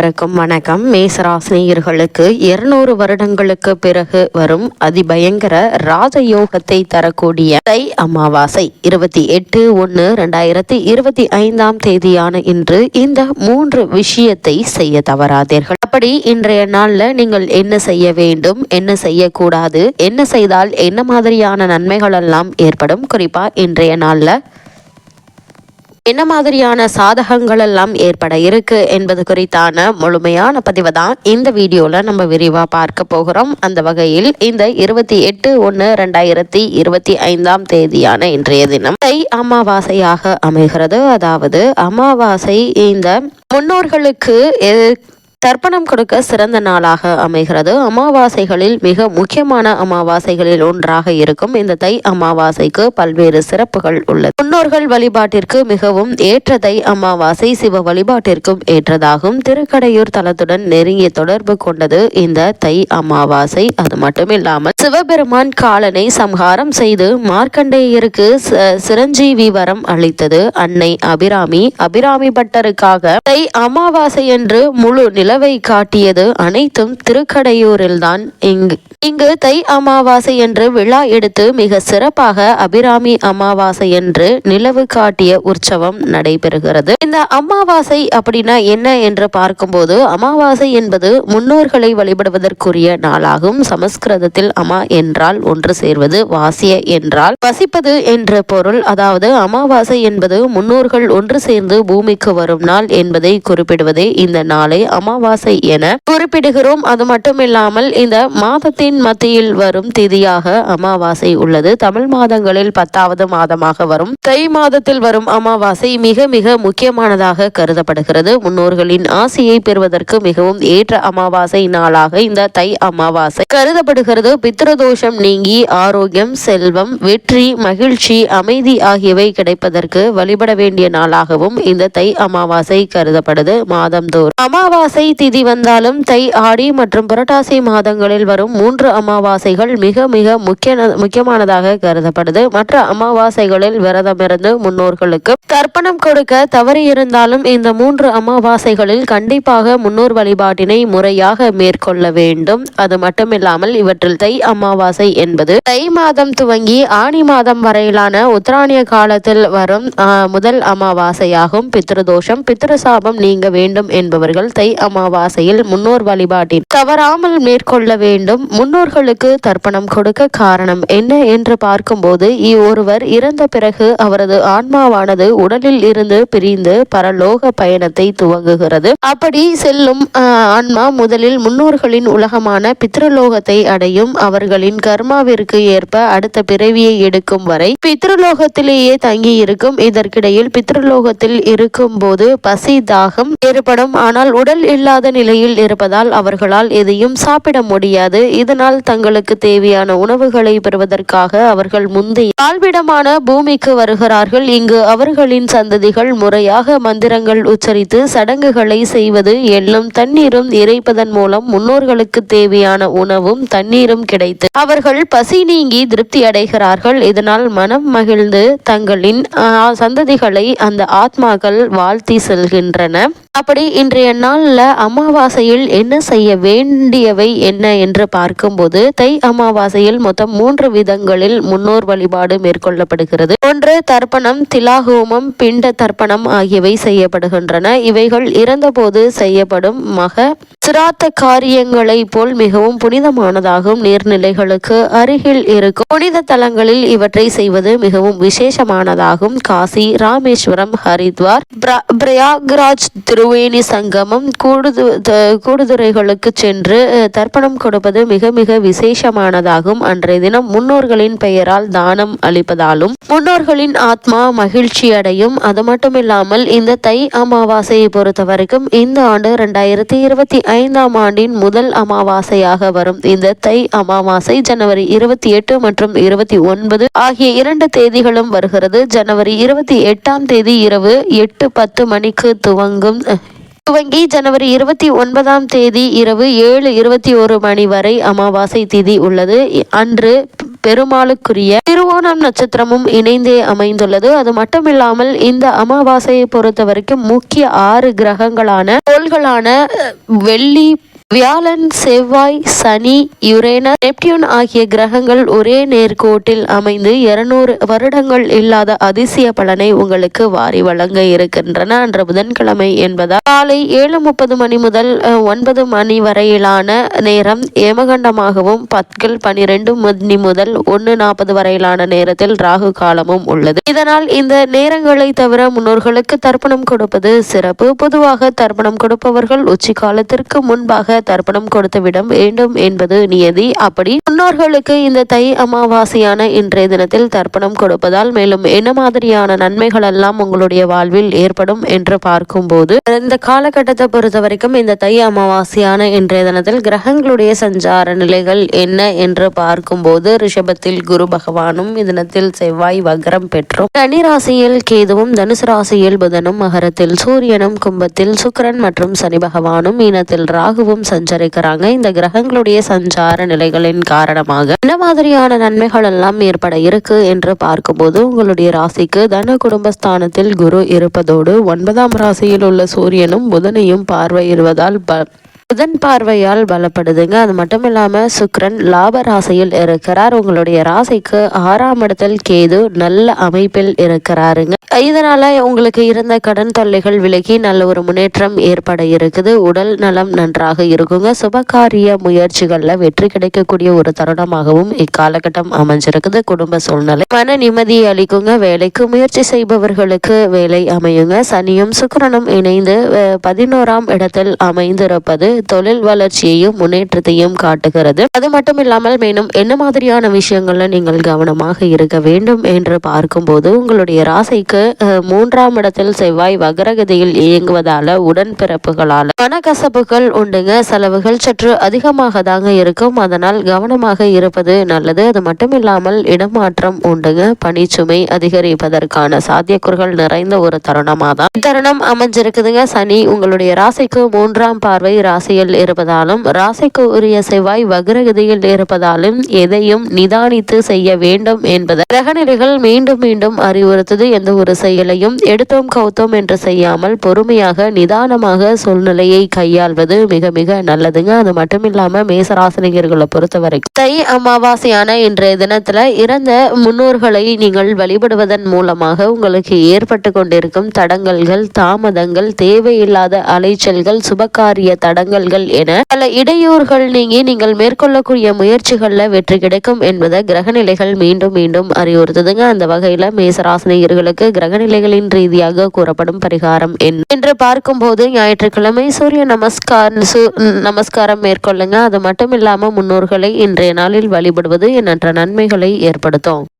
அனைவருக்கும் வணக்கம். மேசராசினியர்களுக்கு இருநூறு வருடங்களுக்கு பிறகு வரும் அதிபயங்கர ராஜயோகத்தை தரக்கூடிய தை அமாவாசை இருபத்தி எட்டு ஒன்று ரெண்டாயிரத்தி இருபத்தி ஐந்தாம் தேதியான இன்று இந்த மூன்று விஷயத்தை செய்ய தவறாதீர்கள். அப்படி இன்றைய நாள்ல நீங்கள் என்ன செய்ய வேண்டும் என்ன செய்யக்கூடாது என்ன செய்தால் என்ன மாதிரியான நன்மைகள் எல்லாம் ஏற்படும்? குறிப்பா இன்றைய நாள்ல என்ன மாதிரியான சாதகங்கள் எல்லாம் ஏற்பட இருக்கு என்பது குறித்தான முழுமையான பதிவை தான் இந்த வீடியோவில் நம்ம விரிவாக பார்க்க போகிறோம். அந்த வகையில் இந்த இருபத்தி எட்டு ஒன்று ரெண்டாயிரத்தி இருபத்தி ஐந்தாம் தேதியான இன்றைய தினம் தை அமாவாசையாக அமைகிறது. அதாவது அமாவாசை இந்த முன்னோர்களுக்கு தர்ப்பணம் கொடுக்க சிறந்த நாளாக அமைகிறது. அமாவாசைகளில் மிக முக்கியமான அமாவாசைகளில் ஒன்றாக இருக்கும் இந்த தை அமாவாசைக்கு பல்வேறு சிறப்புகள் உள்ளது. முன்னோர்கள் வழிபாட்டிற்கு மிகவும் ஏற்ற தை அமாவாசை சிவ வழிபாட்டிற்கும் ஏற்றதாகும். திருக்கடையூர் தலத்துடன் நெருங்கிய தொடர்பு கொண்டது இந்த தை அமாவாசை. அது மட்டுமில்லாமல் சிவபெருமான் காலனை சம்ஹாரம் செய்து மார்க்கண்டேயருக்கு சிரஞ்சீவி வரம் அளித்தது. அன்னை அபிராமி அபிராமி பட்டருக்காக தை அமாவாசை என்று முழு நிலவை காட்டியது அனைத்தும் திருக்கடையூரில்தான் இங்கு. இங்கு தை அமாவாசை என்று விழா எடுத்து மிக சிறப்பாக அபிராமி அமாவாசை என்று நிலவு காட்டிய உற்சவம் நடைபெறுகிறது. இந்த அமாவாசை அப்படின்னா என்ன என்று பார்க்கும்போது அமாவாசை என்பது முன்னோர்களை வழிபடுவதற்குரிய நாளாகும். சமஸ்கிருதத்தில் அமா என்றால் ஒன்று சேர்வது வாசிய என்றால் வசிப்பது என்ற பொருள். அதாவது அமாவாசை என்பது முன்னோர்கள் ஒன்று சேர்ந்து பூமிக்கு வரும் நாள் என்பதை குறிப்பிடுவதே இந்த நாளை அமாவாசை என குறிப்பிடுகிறோம். அது மட்டுமில்லாமல் இந்த மாதத்தின் மத்தியில் வரும் திதியாக அமாவாசை உள்ளது. தமிழ் மாதங்களில் பத்தாவது மாதமாக வரும். தை மாதத்தில் வரும் அமாவாசை மிக மிக முக்கியமானதாக கருதப்படுகிறது. முன்னோர்களின் ஆசையை பெறுவதற்கு மிகவும் ஏற்ற அமாவாசை நாளாக இந்த தை அமாவாசை கருதப்படுகிறது. பித்ரதோஷம் நீங்கி ஆரோக்கியம் செல்வம் வெற்றி மகிழ்ச்சி அமைதி ஆகியவை கிடைப்பதற்கு வழிபட வேண்டிய நாளாகவும் இந்த தை அமாவாசை கருதப்படுது. மாதம்தோறும் அமாவாசை திதி வந்தாலும் தை ஆடி மற்றும் புரட்டாசி மாதங்களில் வரும் மூன்று மூன்று அமாவாசைகள் மிக மிக முக்கிய முக்கியமானதாக கருதப்படுது. மற்ற அமாவாசைகளில் விரதமிருந்து முன்னோர்களுக்கு தர்ப்பணம் கொடுக்க தவறி இருந்தாலும் இந்த மூன்று அமாவாசைகளில் கண்டிப்பாக முன்னோர் வழிபாட்டினை முறையாக மேற்கொள்ள வேண்டும். அது மட்டுமில்லாமல் இவற்றில் தை அமாவாசை என்பது தை மாதம் துவங்கி ஆணி மாதம் வரையிலான உத்தராணிய காலத்தில் வரும் முதல் அமாவாசையாகும். பித்ருதோஷம் பித்ருசாபம் நீங்க வேண்டும் என்பவர்கள் தை அமாவாசையில் முன்னோர் வழிபாட்டில் தவறாமல் மேற்கொள்ள வேண்டும். முன் முன்னோர்களுக்கு தர்ப்பணம் கொடுக்க காரணம் என்ன என்று பார்க்கும்போது ஒருவர் இறந்த பிறகு அவரது ஆன்மாவானது உடலில் இருந்து பிரிந்து பரலோக பயணத்தை துவங்குகிறது. அப்படி செல்லும் ஆன்மா முதலில் முன்னோர்களின் உலகமான பித்ருலோகத்தை அடையும். அவர்களின் கர்மாவிற்கு ஏற்ப அடுத்த பிறவியை எடுக்கும் வரை பித்ருலோகத்திலேயே தங்கி இருக்கும் இதற்கிடையில் பித்ருலோகத்தில் இருக்கும் போது பசி தாகம் ஏற்படும். ஆனால் உடல் இல்லாத நிலையில் இருப்பதால் அவர்களால் எதையும் சாப்பிட முடியாது. இதன் இதனால் தங்களுக்கு தேவையான உணவுகளை பெறுவதற்காக அவர்கள் முந்தைய வாழ்விடமான பூமிக்கு வருகிறார்கள். இங்கு அவர்களின் சந்ததிகள் முறையாக மந்திரங்கள் உச்சரித்து சடங்குகளை செய்வது எள்ளும் தண்ணீரும் இறைப்பதன் மூலம் முன்னோர்களுக்கு தேவையான உணவும் தண்ணீரும் கிடைத்து அவர்கள் பசி நீங்கி திருப்தி அடைகிறார்கள். இதனால் மனம் மகிழ்ந்து தங்களின் சந்ததிகளை அந்த ஆத்மாக்கள் வாழ்த்தி செல்கின்றன. அப்படி இன்றைய நாளில் அமாவாசையில் என்ன செய்ய வேண்டியவை என்ன என்று பார்க்கும்போது தை அமாவாசையில் மொத்தம் மூன்று விதங்களில் முன்னோர் வழிபாடு மேற்கொள்ளப்படுகிறது. ஒன்று தர்ப்பணம் திலாகோமம் பிண்ட தர்ப்பணம் ஆகியவை செய்யப்படுகின்றன. இவைகள் இறந்தபோது செய்யப்படும் மக சிராத்த காரியங்களை போல் மிகவும் புனிதமானதாகும் நீர்நிலைகளுக்கு அருகில் இருக்கும். புனித தலங்களில் இவற்றை செய்வது மிகவும் விசேஷமானதாகும். காசி ராமேஸ்வரம் ஹரித்வார் பிரயாக்ராஜ் திரு திருவேணி சங்கமம் கூடுது கூடுதுறைகளுக்கு சென்று தர்ப்பணம் கொடுப்பது மிக மிக விசேஷமானதாகும். அன்றைய தினம் முன்னோர்களின் பெயரால் தானம் அளிப்பதாலும் முன்னோர்களின் ஆத்மா மகிழ்ச்சி அடையும் அது மட்டுமில்லாமல் இந்த தை அமாவாசையை பொறுத்த வரைக்கும் இந்த ஆண்டு இரண்டாயிரத்தி இருபத்தி ஐந்தாம் ஆண்டின் முதல் அமாவாசையாக வரும். இந்த தை அமாவாசை ஜனவரி இருபத்தி எட்டு மற்றும் இருபத்தி ஒன்பது ஆகிய இரண்டு தேதிகளும் வருகிறது. ஜனவரி இருபத்தி எட்டாம் தேதி இரவு எட்டு பத்து மணிக்கு துவங்கும் துவங்கி ஜனவரி இருபத்தி ஒன்பதாம் தேதி இரவு ஏழு இருபத்தி ஒரு மணி வரை அமாவாசை திதி உள்ளது. அன்று பெருமாளுக்குரிய திருவோணம் நட்சத்திரமும் இணைந்தே அமைந்துள்ளது. அது மட்டுமில்லாமல் இந்த அமாவாசையை பொறுத்த வரைக்கும் முக்கிய ஆறு கிரகங்களான கோள்களான வெள்ளி வியாழன் செவ்வாய் சனி யுரேனஸ் நெப்டியூன் ஆகிய கிரகங்கள் ஒரே நேர்கோட்டில் அமைந்து இருநூறு வருடங்கள் இல்லாத அதிசய பலனை உங்களுக்கு வாரி வழங்க இருக்கின்றன. அன்று புதன்கிழமை என்பதால் காலை ஏழு முப்பது மணி முதல் ஒன்பது மணி வரையிலான நேரம் ஏமகண்டமாகவும் பத்கள் பனிரெண்டு மணி முதல் ஒன்று நாற்பது வரையிலான நேரத்தில் ராகு காலமும் உள்ளது. இதனால் இந்த நேரங்களை தவிர முன்னோர்களுக்கு தர்ப்பணம் கொடுப்பது சிறப்பு. பொதுவாக தர்ப்பணம் கொடுப்பவர்கள் உச்சி காலத்திற்கு முன்பாக தர்ப்பணம் கொடுத்துவிட வேண்டும் என்பது நியதி. அப்படி முன்னோர்களுக்கு இந்த தை அமாவாசையான இன்றைய தினத்தில் தர்ப்பணம் கொடுப்பதால் மேலும் என்ன மாதிரியான நன்மைகள் எல்லாம் உங்களுடைய வாழ்வில் ஏற்படும் என்று பார்க்கும்போது இந்த காலகட்டத்தை பொறுத்த வரைக்கும் இந்த தை அமாவாசையான இன்றைய தினத்தில் கிரகங்களுடைய சஞ்சார நிலைகள் என்ன என்று பார்க்கும்போது ரிஷபத்தில் குரு பகவானும் தினத்தில் செவ்வாய் வக்ரம் பெற்றும். சனி ராசியில் கேதுவும் தனுசு ராசியில் புதனும் மகரத்தில் சூரியனும் கும்பத்தில் சுக்கரன் மற்றும் சனி பகவானும் மீனத்தில் ராகுவும் சஞ்சரிக்கிறாங்க. இந்த கிரகங்களுடைய சஞ்சார நிலைகளின் காரணமாக என்ன மாதிரியான நன்மைகள் எல்லாம் ஏற்பட இருக்கு என்று பார்க்கும்போது உங்களுடைய ராசிக்கு தன குடும்பஸ்தானத்தில் குரு இருப்பதோடு ஒன்பதாம் ராசியில் உள்ள சூரியனும் புதனையும் பார்வையிடுவதால் புதன் பார்வையால் பலப்படுதுங்க. அது மட்டும் இல்லாமல் சுக்ரன் லாப ராசியில் இருக்கிறார். உங்களுடைய ராசிக்கு ஆறாம் இடத்தில் கேது நல்ல அமைப்பில் இருக்கிறாருங்க. இதனால உங்களுக்கு இருந்த கடன் தொல்லைகள் விலகி நல்ல ஒரு முன்னேற்றம் ஏற்பட இருக்குது. உடல் நலம் நன்றாக இருக்குங்க. சுபகாரிய முயற்சிகளில் வெற்றி கிடைக்கக்கூடிய ஒரு தருணமாகவும் இக்காலகட்டம் அமைஞ்சிருக்குது. குடும்ப சூழ்நிலை மன நிம்மதி அளிக்குங்க. வேலைக்கு முயற்சி செய்பவர்களுக்கு வேலை அமையுங்க. சனியும் சுக்கரனும் இணைந்து பதினோராம் இடத்தில் அமைந்திருப்பது தொழில் வளர்ச்சியையும் முன்னேற்றத்தையும் காட்டுகிறது. அது மட்டும் இல்லாமல் மேலும் என்ன மாதிரியான விஷயங்கள்ல நீங்கள் கவனமாக இருக்க வேண்டும் என்று பார்க்கும்போது உங்களுடைய ராசிக்கு மூன்றாம் இடத்தில் செவ்வாய் வகரகதியில் இயங்குவதால உடன்பிறப்புகளால மனக்கசப்புகள் உண்டுங்க. செலவுகள் சற்று அதிகமாக தாங்க இருக்கும். அதனால் கவனமாக இருப்பது நல்லது. அது மட்டும் இல்லாமல் இடமாற்றம் உண்டுங்க. பணிச்சுமை அதிகரிப்பதற்கான சாத்தியக்கூறுகள் நிறைந்த ஒரு தருணமாக தான் இத்தருணம் அமைஞ்சிருக்குதுங்க. சனி உங்களுடைய ராசிக்கு மூன்றாம் பார்வை. ராசி ராசியில் இருப்பதாலும் ராசிக்கு உரிய செவ்வாய் வக்ரகதியில் இருப்பதாலும் எதையும் நிதானித்து செய்ய வேண்டும் என்பது கிரகநிலைகள் மீண்டும் மீண்டும் அறிவுறுத்தது. எந்த ஒரு செயலையும் எடுத்தோம் கௌத்தோம் என்று செய்யாமல் பொறுமையாக நிதானமாக சூழ்நிலையை கையாள்வது மிக மிக நல்லதுங்க. அது மட்டும் இல்லாம மேசராசினியர்களை பொறுத்தவரைக்கும் தை அமாவாசையான இன்றைய தினத்துல இறந்த முன்னோர்களை நீங்கள் வழிபடுவதன் மூலமாக உங்களுக்கு ஏற்பட்டு கொண்டிருக்கும் தடங்கல்கள் தாமதங்கள் தேவையில்லாத அலைச்சல்கள் சுபகாரிய தடங்கள் சவால்கள் என பல இடையூறுகள் நீங்கி நீங்கள் மேற்கொள்ளக்கூடிய முயற்சிகள்ல வெற்றி கிடைக்கும் என்பதை கிரகநிலைகள் மீண்டும் மீண்டும் அறிவுறுத்துதுங்க. அந்த வகையில மேசராசினியர்களுக்கு கிரகநிலைகளின் ரீதியாக கூறப்படும் பரிகாரம் என்று பார்க்கும்போது ஞாயிற்றுக்கிழமை சூரிய நமஸ்கார் நமஸ்காரம் மேற்கொள்ளுங்க. அது மட்டும் இல்லாம முன்னோர்களை இன்றைய நாளில் வழிபடுவது எண்ணற்ற நன்மைகளை ஏற்படுத்தும்.